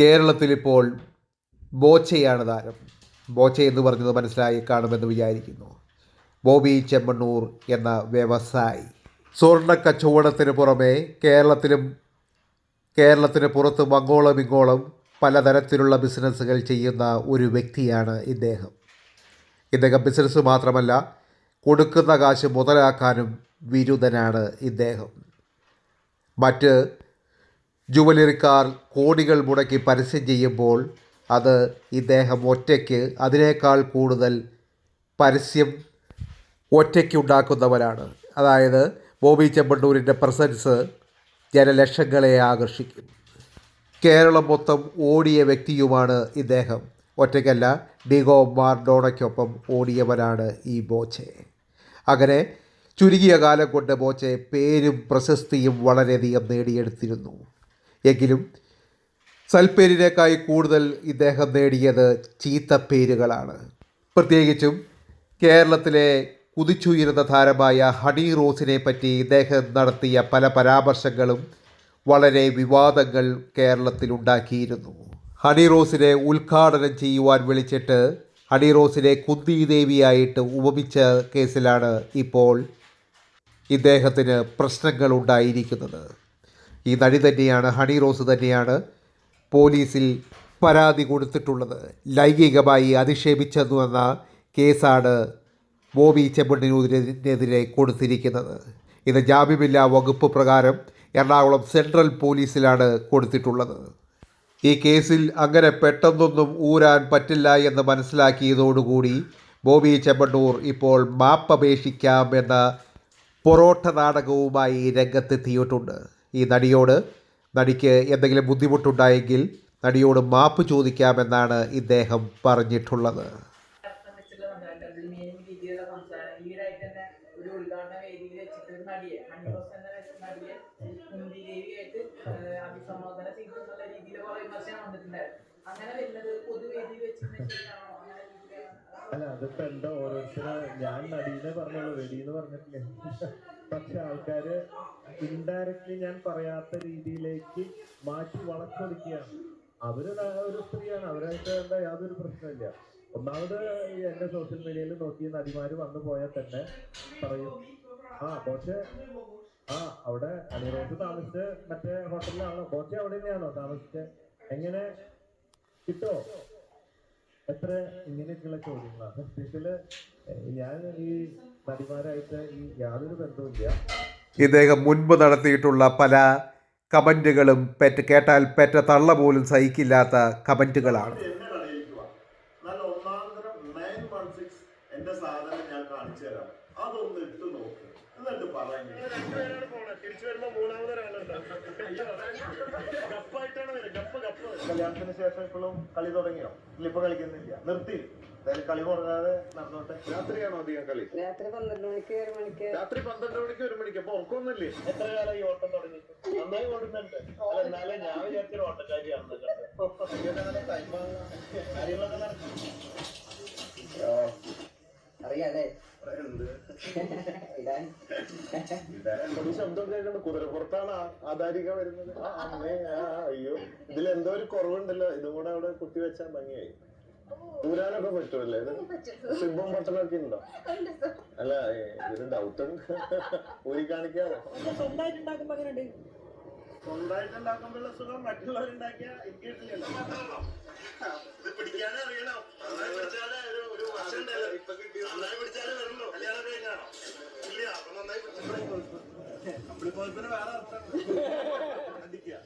കേരളത്തിലിപ്പോൾ ബോച്ചയാണ് താരം. ബോച്ച എന്ന് പറഞ്ഞത് മനസ്സിലായി കാണുമെന്ന് വിചാരിക്കുന്നു. ബോബി ചെമ്മണ്ണൂർ എന്ന വ്യവസായി. സ്വർണ കച്ചവടത്തിന് പുറമെ കേരളത്തിലും കേരളത്തിന് പുറത്തും അങ്ങോളം ഇങ്ങോളം പലതരത്തിലുള്ള ബിസിനസ്സുകൾ ചെയ്യുന്ന ഒരു വ്യക്തിയാണ് ഇദ്ദേഹം. ഇദ്ദേഹം ബിസിനസ് മാത്രമല്ല കൊടുക്കുന്ന കാശ് മുതലാക്കാനും വിരുദ്ധനാണ് ഇദ്ദേഹം. മറ്റ് ജുവലറിക്കാർ കോടികൾ മുടക്കി പരസ്യം ചെയ്യുമ്പോൾ അത് ഇദ്ദേഹം ഒറ്റയ്ക്ക് അതിനേക്കാൾ കൂടുതൽ പരസ്യം ഒറ്റയ്ക്ക് ഉണ്ടാക്കുന്നവരാണ് അതായത് ബോബി ചെമ്മണ്ണൂരിന്റെ പ്രസൻസ് ജനലക്ഷങ്ങളെ ആകർഷിക്കും. കേരളം മൊത്തം ഓടിയ വ്യക്തിയുമാണ് ഇദ്ദേഹം ഒറ്റയ്ക്കല്ല ഡിഗോ മാർഡോണയ്ക്കൊപ്പം ഓടിയവനാണ് ഈ ബോച്ചെ. അങ്ങനെ ചുരുങ്ങിയ കാലം കൊണ്ട് ബോച്ചെ പേരും പ്രശസ്തിയും വളരെയധികം നേടിയെടുത്തിരുന്നു. എങ്കിലും സൽപ്പേരിനേക്കായി കൂടുതൽ ഇദ്ദേഹം നേടിയത് ചീത്തപ്പേരുകളാണ് പ്രത്യേകിച്ചും കേരളത്തിലെ കുതിച്ചുയരുന്ന താരമായ ഹണി റോസിനെ പറ്റി ഇദ്ദേഹം നടത്തിയ പല പരാമർശങ്ങളും വളരെ വിവാദങ്ങൾ കേരളത്തിലുണ്ടാക്കിയിരുന്നു ഹണി റോസിനെ ഉദ്ഘാടനം ചെയ്യുവാൻ വിളിച്ചിട്ട് ഹണി റോസിനെ കുന്തി ദേവിയായിട്ട് ഉപമിച്ച കേസിലാണ് ഇപ്പോൾ ഇദ്ദേഹത്തിന് പ്രശ്നങ്ങൾ ഉണ്ടായിരിക്കുന്നത്. ഈ നടി തന്നെയാണ് ഹണി റോസ് തന്നെയാണ് പോലീസിൽ പരാതി കൊടുത്തിട്ടുള്ളത്. ലൈംഗികമായി അധിക്ഷേപിച്ചെന്നു എന്ന കേസാണ് ബോബി ചെമ്മണ്ണിനെതിരെ കൊടുത്തിരിക്കുന്നത്. ഇത് ജാമ്യമില്ലാ വകുപ്പ് പ്രകാരം എറണാകുളം സെൻട്രൽ പോലീസിലാണ് കൊടുത്തിട്ടുള്ളത്. ഈ കേസിൽ അങ്ങനെ പെട്ടെന്നൊന്നും ഊരാൻ പറ്റില്ല എന്ന് മനസ്സിലാക്കിയതോടുകൂടി ബോബി ചെമ്മണ്ണൂർ ഇപ്പോൾ മാപ്പപേക്ഷിക്കാം എന്ന പൊറോട്ട നാടകവുമായി രംഗത്തെത്തിയിട്ടുണ്ട്. ഈ നടിയോട് നടിക്ക് എന്തെങ്കിലും ബുദ്ധിമുട്ടുണ്ടായെങ്കിൽ നടിയോട് മാപ്പ് ചോദിക്കാമെന്നാണ് ഇദ്ദേഹം പറഞ്ഞിട്ടുള്ളത്. അങ്ങനെ വരുന്നത് പൊതുവേദിയിൽ രീതിയിലാണ് അല്ല അതിപ്പോ എന്താ ഓരോരുത്തര് ഞാൻ നടീന്ന് പറഞ്ഞോളൂ വെടിന്ന് പറഞ്ഞിട്ടില്ലേ. പക്ഷെ ആൾക്കാര് ഇൻഡയറക്ട്ലി ഞാൻ പറയാത്ത രീതിയിലേക്ക് മാറ്റി വളച്ചൊടിക്കുകയാണ് അവർ ഒരു സ്ത്രീയാണ് അവരായിട്ട് എന്താ യാതൊരു പ്രശ്നമില്ല ഒന്നാമത് എന്റെ സോഷ്യൽ മീഡിയയിൽ നോക്കി നടിമാര് വന്നു പോയാൽ തന്നെ പറയും ആ പക്ഷെ ആ അവിടെ അണിറോസ് താമസിച്ച് മറ്റേ ഹോട്ടലിലാണോ ബോച്ചെ അവിടെ തന്നെയാണോ താമസിച്ച്? എങ്ങനെ? കിട്ടോ? എത്ര ഇങ്ങനെയൊക്കെയുള്ള ചോദ്യങ്ങളാണ്. സത്യത്തിൽ ഏഹ് ഞാൻ ഈ നടിമാരായിട്ട് ഈ യാതൊരു ബന്ധവുമില്ല. ഇദ്ദേഹം മുൻപ് നടത്തിയിട്ടുള്ള പല കമന്റുകളും പെറ്റ് കേട്ടാൽ പെറ്റ തള്ള പോലും സഹിക്കില്ലാത്ത സിക്സ് എന്റെ സാധനം ഞാൻ കാണിച്ചു തരാം അതൊന്ന് ഇട്ട് നോക്ക്. എന്നിട്ട് പറയുന്നത് കല്യാണത്തിന് ശേഷം ഇപ്പോഴും കളി തുടങ്ങിയോ? ഇല്ല ഇപ്പൊ കളിക്കുന്നില്ല. നിർത്തി. കളി തുടങ്ങാതെ നടന്നോട്ടെ. രാത്രിയാണോ അധികം കളി? രാത്രി പന്ത്രണ്ട് മണിക്ക് ഒരു മണിക്ക്. രാത്രി പന്ത്രണ്ട് മണിക്ക് ഒരു മണിക്ക്. അപ്പൊ ഉറക്കൊന്നുമില്ലേ? എത്ര കാലം ഈ ഓട്ടം തുടങ്ങി നന്നായി ഓടുന്നുണ്ട്. അല്ല എന്നാലും ഞാൻ വിചാരിച്ചൊരു ഓട്ടക്കാരിയാണെന്ന് കണ്ടത് കാര്യങ്ങളൊക്കെ നടക്കും. അറിയാലേ ഈ ശബ്ദം കേൾക്കുന്നത് കുതിരപ്പുറത്താണ് ആധാരിക വരുന്നത്. ആ, അമ്മേ, ആ, അയ്യോ. ഇതിൽ എന്തോ ഒരു കുറവുണ്ടല്ലോ. ഇതും കൂടെ അവിടെ കുത്തി വെച്ചാൽ ഭംഗിയായി. ഊരാനൊക്കെ പറ്റുമല്ലേ ഇത്? സിബും ബട്ടനൊക്കെ ഉണ്ടോ? അല്ല ഏ, ഇതൊരു ഡൗട്ട് ഉണ്ട് ഊരി കാണിക്കാമോ സ്വന്തമായിട്ട് ഉണ്ടാക്കുമ്പോഴുള്ള സുഖം മറ്റുള്ളവരുണ്ടാക്കിയ എനിക്ക് ഇത് പിടിക്കാനേ അറിയണം നന്നായി പിടിച്ചാലേ ഒരു നന്നായി പിടിച്ചാലേ വരുള്ളൂ കല്യാണം കഴിഞ്ഞാണോ ഇല്ല അപ്പൊ നന്നായി അമ്പിളിപ്പോയപ്പിന് വേറെ കണ്ടിക്കുക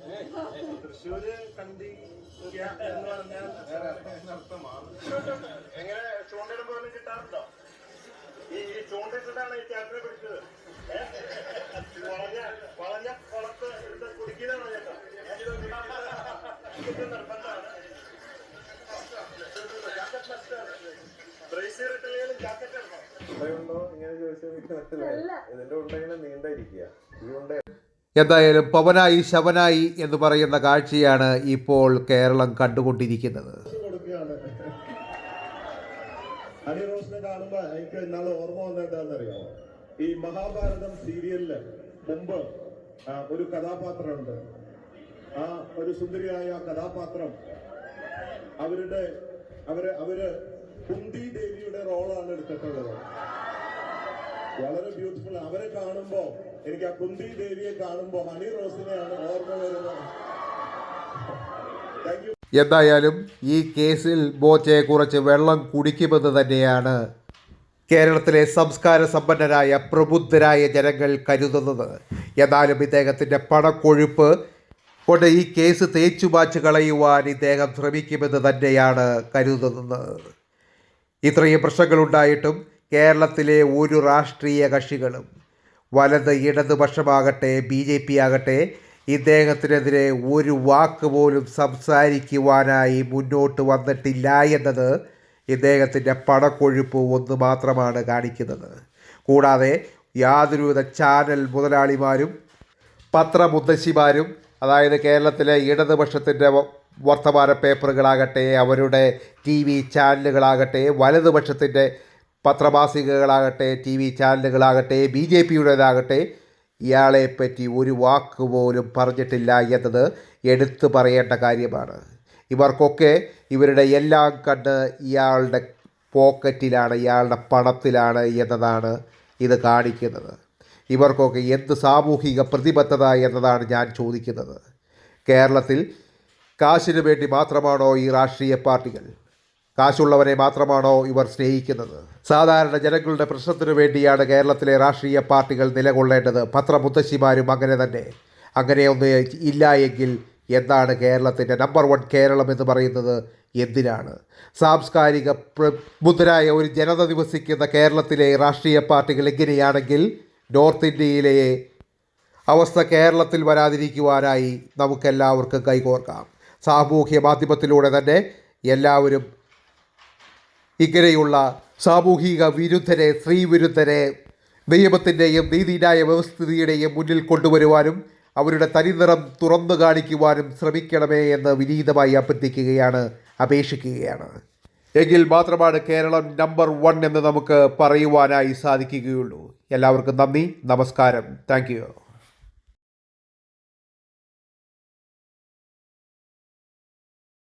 തൃശ്ശൂര് കണ്ടിക്കുക എന്ന് പറഞ്ഞാൽ വേറെ അർത്ഥമാണ് എങ്ങനെ ചൂണ്ടയിടുമ്പോ ഒന്നും കിട്ടാറുണ്ടോ ഈ ചൂണ്ടയിട്ടിട്ടാണ് ഈ ചേട്ടനെ പിടിച്ചത്. വളഞ്ഞ വളഞ്ഞ വളഞ്ഞ എന്തായാലും പവനായി ശവനായി എന്ന് പറയുന്ന കാഴ്ചയാണ് ഇപ്പോൾ കേരളം കണ്ടുകൊണ്ടിരിക്കുന്നത്. ഹണി റോസിനെ കാണുമ്പോ എനിക്ക് ഇന്നാളെ ഓർമ്മ വന്നത് ഈ മഹാഭാരതം സീരിയലിൽ മുമ്പ് ഒരു കഥാപാത്രമുണ്ട്. ആ ഒരു സുന്ദരിയായ കഥാപാത്രം അവരുടെ അവർ അവർ കുന്തി ദേവിയുടെ റോളാണ് എടുത്തിട്ടുള്ളത്. വളരെ ബ്യൂട്ടിഫുൾ അവരെ കാണുമ്പോ എനിക്ക് ആ കുന്തി ദേവിയെ കാണുമ്പോ ഹണി റോസിനെയാണ് ഓർമ്മ വരുന്നത്. എന്തായാലും ഈ കേസിൽ ബോച്ചയെ കുറച്ച് വെള്ളം കുടിക്കുമെന്ന് തന്നെയാണ് കേരളത്തിലെ സംസ്കാര സമ്പന്നരായ പ്രബുദ്ധരായ ജനങ്ങൾ കരുതുന്നത്. എന്നാലും ഇദ്ദേഹത്തിന്റെ പണക്കൊഴുപ്പ് കൊണ്ട് ഈ കേസ് തേച്ചു മാച്ച് കളയുവാൻ ഇദ്ദേഹം ശ്രമിക്കുമെന്ന് തന്നെയാണ് കരുതുന്നത്. ഇത്രയും പ്രശ്നങ്ങളുണ്ടായിട്ടും കേരളത്തിലെ ഒരു രാഷ്ട്രീയ കക്ഷികളും വലത് ഇടതുപക്ഷമാകട്ടെ ബി ജെ പി ആകട്ടെ ഇദ്ദേഹത്തിനെതിരെ ഒരു വാക്ക് പോലും സംസാരിക്കുവാനായി മുന്നോട്ട് വന്നിട്ടില്ല എന്നത് ഇദ്ദേഹത്തിന്റെ പണക്കൊഴുപ്പ് ഒന്ന് മാത്രമാണ് കാണിക്കുന്നത്. കൂടാതെ യാതൊരുവിധ ചാനൽ മുതലാളിമാരും പത്രമുത്തശ്ശിമാരും അതായത് കേരളത്തിലെ ഇടതുപക്ഷത്തിന്റെ വർത്തമാന പേപ്പറുകളാകട്ടെ അവരുടെ ടി വി ചാനലുകളാകട്ടെ വലതുപക്ഷത്തിന്റെ പത്രമാസികകളാകട്ടെ ടി വി ചാനലുകളാകട്ടെ ബി ജെ പിയുടേതാകട്ടെ ഇയാളെപ്പറ്റി ഒരു വാക്ക് പോലും പറഞ്ഞിട്ടില്ല എന്നത് എടുത്തു പറയേണ്ട കാര്യമാണ്. ഇവർക്കൊക്കെ ഇവരുടെ എല്ലാം കണ്ട് ഇയാളുടെ പോക്കറ്റിലാണ് ഇയാളുടെ പണത്തിലാണ് എന്നതാണ് ഇത് കാണിക്കുന്നത്. ഇവർക്കൊക്കെ എന്ത് സാമൂഹിക പ്രതിബദ്ധത എന്നതാണ് ഞാൻ ചോദിക്കുന്നത്. കേരളത്തിൽ കാശിനു വേണ്ടി മാത്രമാണോ ഈ രാഷ്ട്രീയ പാർട്ടികൾ? കാശുള്ളവരെ മാത്രമാണോ ഇവർ സ്നേഹിക്കുന്നത്? സാധാരണ ജനങ്ങളുടെ പ്രശ്നത്തിനു വേണ്ടിയാണ് കേരളത്തിലെ രാഷ്ട്രീയ പാർട്ടികൾ നിലകൊള്ളേണ്ടത്. പത്രമുത്തശ്ശിമാരും അങ്ങനെ തന്നെ. അങ്ങനെയൊന്ന് ഇല്ല എങ്കിൽ എന്താണ് കേരളത്തിന്റെ നമ്പർ വൺ കേരളം എന്ന് പറയുന്നത്? എന്തിനാണ്? സാംസ്കാരിക പ്രബുദ്ധരായ ഒരു ജനത നിവസിക്കുന്ന കേരളത്തിലെ രാഷ്ട്രീയ പാർട്ടികൾ എങ്ങനെയാണെങ്കിൽ നോർത്ത് ഇന്ത്യയിലെ അവസ്ഥ കേരളത്തിൽ വരാതിരിക്കുവാനായി നമുക്കെല്ലാവർക്കും കൈകോർക്കാം. സാമൂഹ്യ മാധ്യമത്തിലൂടെ തന്നെ എല്ലാവരും ഇങ്ങനെയുള്ള സാമൂഹിക വിരുദ്ധരെ സ്ത്രീ വിരുദ്ധരെ നിയമത്തിന്റെയും നീതിന്യായ വ്യവസ്ഥിതിയുടെയും മുന്നിൽ കൊണ്ടുവരുവാനും അവരുടെ തനിനിറം തുറന്നു കാണിക്കുവാനും ശ്രമിക്കണമേ എന്ന് വിനീതമായി അഭ്യർത്ഥിക്കുകയാണ് അപേക്ഷിക്കുകയാണ്. എങ്കിൽ മാത്രമാണ് കേരളം നമ്പർ വൺ എന്ന് നമുക്ക് പറയുവാനായി സാധിക്കുകയുള്ളൂ. എല്ലാവർക്കും നന്ദി നമസ്കാരം. താങ്ക്